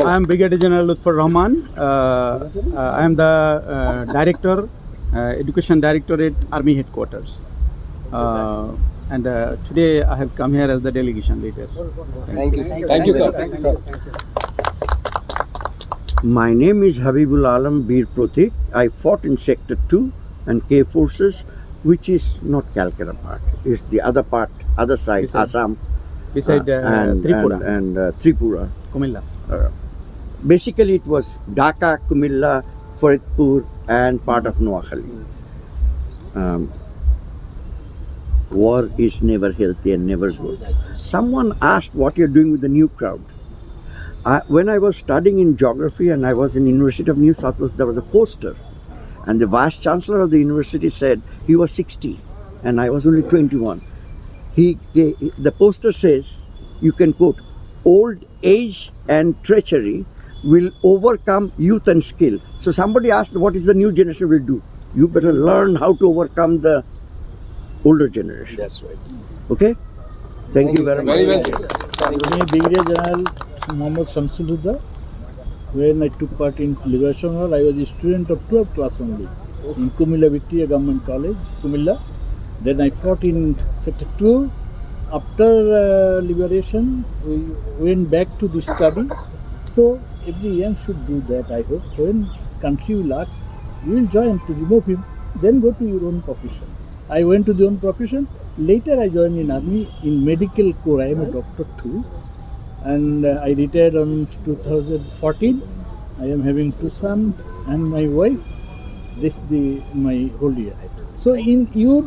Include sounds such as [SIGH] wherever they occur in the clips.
I am Brigadier General Lutfur Rahman. Uh, uh, I am the uh, Director, uh, Education Directorate, Army Headquarters. Uh, and uh, today I have come here as the delegation leader. Thank, you. Thank you, sir. Thank you, sir. My name is Habibul Alam Bir Pratik. I fought in Sector 2 and K Forces, which is not Calcutta part. It's the other part, other side, beside, Assam. Beside uh, uh and, Tripura. And, and uh, Tripura. Kumilla. Uh, Basically, it was Dhaka, Kumilla, Faridpur, and part of Noakhali. Um, war is never healthy and never good. Someone asked what you're doing with the new crowd. I, when I was studying in geography and I was in University of New South Wales, there was a poster, and the vice chancellor of the university said he was 60, and I was only 21. He, the, the poster says, you can quote, old age and treachery will overcome youth and skill. So somebody asked, what is the new generation will do? You better learn how to overcome the older generation. That's right. Okay? Thank, Thank you very, very much. Very well. Brigadier General Muhammad Shamsul Huda. When I took part in Liberation Hall, I was a student of 12th class only in Kumila Victoria Government College, Kumila. Then I fought in Sector 2. After uh, liberation, we went back to the study so every young should do that, I hope. When country ask, you will join to remove him, then go to your own profession. I went to the own profession. Later, I joined in army in medical corps. I am a doctor too, and uh, I retired on 2014. I am having two sons and my wife. This the my whole year. So in your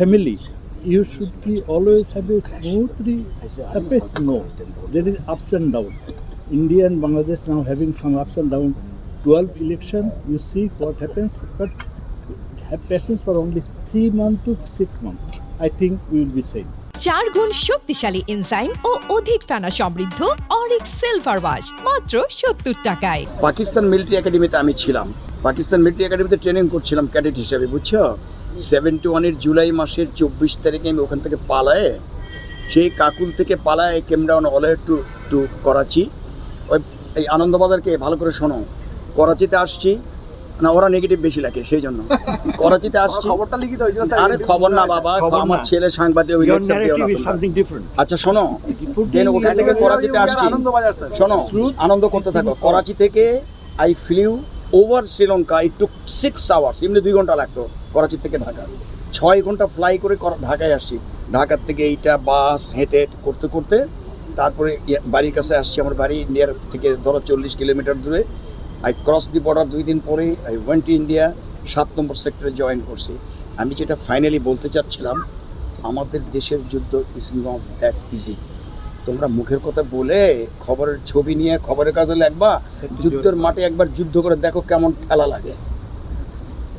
family, you should be always have a smoothly surface. No, there is ups and down. India and Bangladesh now having some ups and down. 12 election, you see what happens, but have patience for only three months to six months. I think we will be safe. চার গুণ শক্তিশালী enzyme ও অধিক ফেনা সমৃদ্ধ Arik silver wash মাত্র সত্তর টাকায় Pakistan military একাডেমিতে আমি ছিলাম পাকিস্তান মিলিটারি একাডেমিতে ট্রেনিং করছিলাম ক্যাডেট হিসেবে বুঝছ সেভেন্টি ওয়ানের জুলাই মাসের চব্বিশ তারিখে আমি ওখান থেকে পালায়ে সেই কাকুল থেকে পালায় came down all to to Karachi এই আনন্দবাজারকে ভালো করে শোনো। করাচিতে আসছি না ওরা নেগেটিভ বেশি লাগে সেই জন্য। [LAUGHS] করাচিতে আসছি। খবরটা লিখিত আরে খবর না বাবা আমার। ছেলে সাংবাদিক. আচ্ছা শোনো। দেন ওখান থেকে করাচিতে আসছি। আনন্দবাজার স্যার। শোনো আনন্দ করতে থাকো। করাচি থেকে I flew over Sri Lanka it took six hours এমনি দুই ঘণ্টা লাগতো করাচি থেকে ঢাকা। ছয় ঘণ্টা ফ্লাই করে করা- ঢাকায় আসছি। ঢাকার থেকে এইটা বাস হেঁটে হেঁটে করতে করতে তারপরে ইয়ে- বাড়ির কাছে আসছি আমার বাড়ি ইন্ডিয়ার থেকে ধরো চল্লিশ কিলোমিটার দূরে। আই ক্রস দি বর্ডার দুই দিন পরে আই ওয়েন্ট টু ইন্ডিয়া সাত নম্বর সেক্টরে জয়েন করছি। আমি যেটা ফাইনালি বলতে চাচ্ছিলাম আমাদের দেশের যুদ্ধ ইজ নট দ্যাট ইজি তোমরা মুখের কথা বলে খবরের ছবি নিয়ে খবরের কাগজে লিখবা যুদ্ধের মাঠে একবার যুদ্ধ করে দেখো কেমন খেলা লাগে।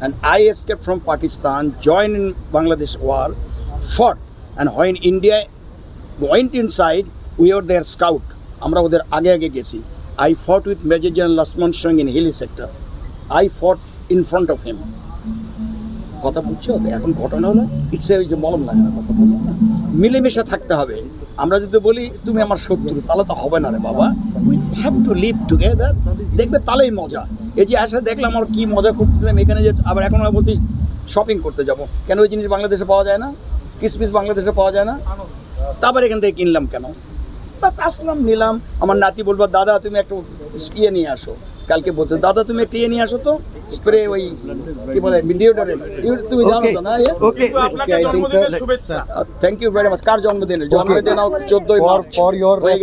And I escaped from Pakistan, joined in Bangladesh war, fought, and when went in inside, we were their scout. আমরা ওদের আগে আগে গেছি। I fought with major general Lakshman Singh in Hili sector I fought in front of him কথা বুঝছ? এখন ঘটনা হলো ইটস ওই যে মলম লাগে না কথা বললাম না? মিলেমিশে থাকতে হবে। আমরা যদি বলি, তুমি আমার শত্রু, তাহলে তো হবে না রে বাবা। We have to live together দেখবে তাহলেই মজা। এই যে আসলে দেখলাম আমার কি মজা করতেছিলাম, এখানে যে আবার এখন আমরা বলছি শপিং করতে যাব। কেন ওই জিনিস বাংলাদেশে পাওয়া যায় না? কিসমিস বাংলাদেশে পাওয়া যায় না? তারপর এখান থেকে কিনলাম কেন? বাস আসলাম নিলাম। আমার নাতি বলব দাদা তুমি একটু ইয়ে নিয়ে আসো। কালকে বলছো দাদা তুমি একটু ইয়ে নিয়ে আসো তো স্প্রে ওই কি বলে ডিওডোরেন্ট তুমি জানো তো না Okay. Thank you very much কার জন্মদিন জন্মদিন চোদ্দই for, মার্চ for your হয়ে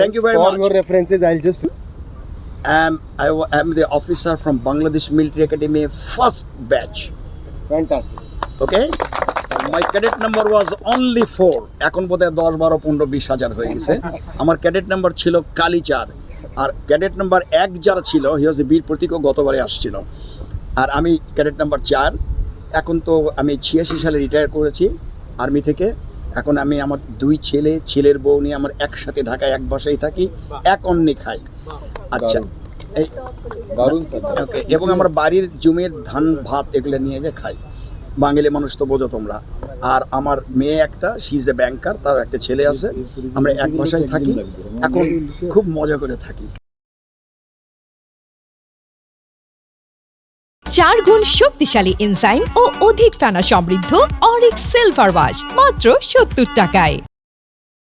thank you very much your references, I'll just am I am the officer from Bangladesh Military Academy first batch. Fantastic. Okay my cadet number was only four এখন বোধহয় দশ বারো পনেরো বিশ হাজার হয়ে গেছে। আমার ক্যাডেট নাম্বার ছিল কালীচাঁদ। আর ক্যাডেট নাম্বার এক যারা ছিল হি ওয়াজ বীর প্রতীকও গতবারে আসছিল। আর আমি ক্যাডেট নাম্বার চার। এখন তো আমি ছিয়াশি সালে রিটায়ার করেছি আর্মি থেকে। এখন আমি আমার দুই ছেলে ছেলের বউ নিয়ে আমার একসাথে ঢাকায় এক বাসায় থাকি এক অন্নে খাই। আচ্ছা এই ওকে এবং আমার বাড়ির জমির ধান ভাত এগুলো নিয়ে যে খাই। বাঙালি মানুষ তো বোঝো তোমরা। আর আমার মেয়ে একটা সি ইজ এ ব্যাংকার তার একটা ছেলে আছে। আমরা এক বাসায় থাকি। এখন খুব মজা করে থাকি। চার গুণ শক্তিশালী এনজাইম ও অধিক ফেনা সমৃদ্ধ অরিক সিলভার ওয়াশ মাত্র সত্তর টাকায়।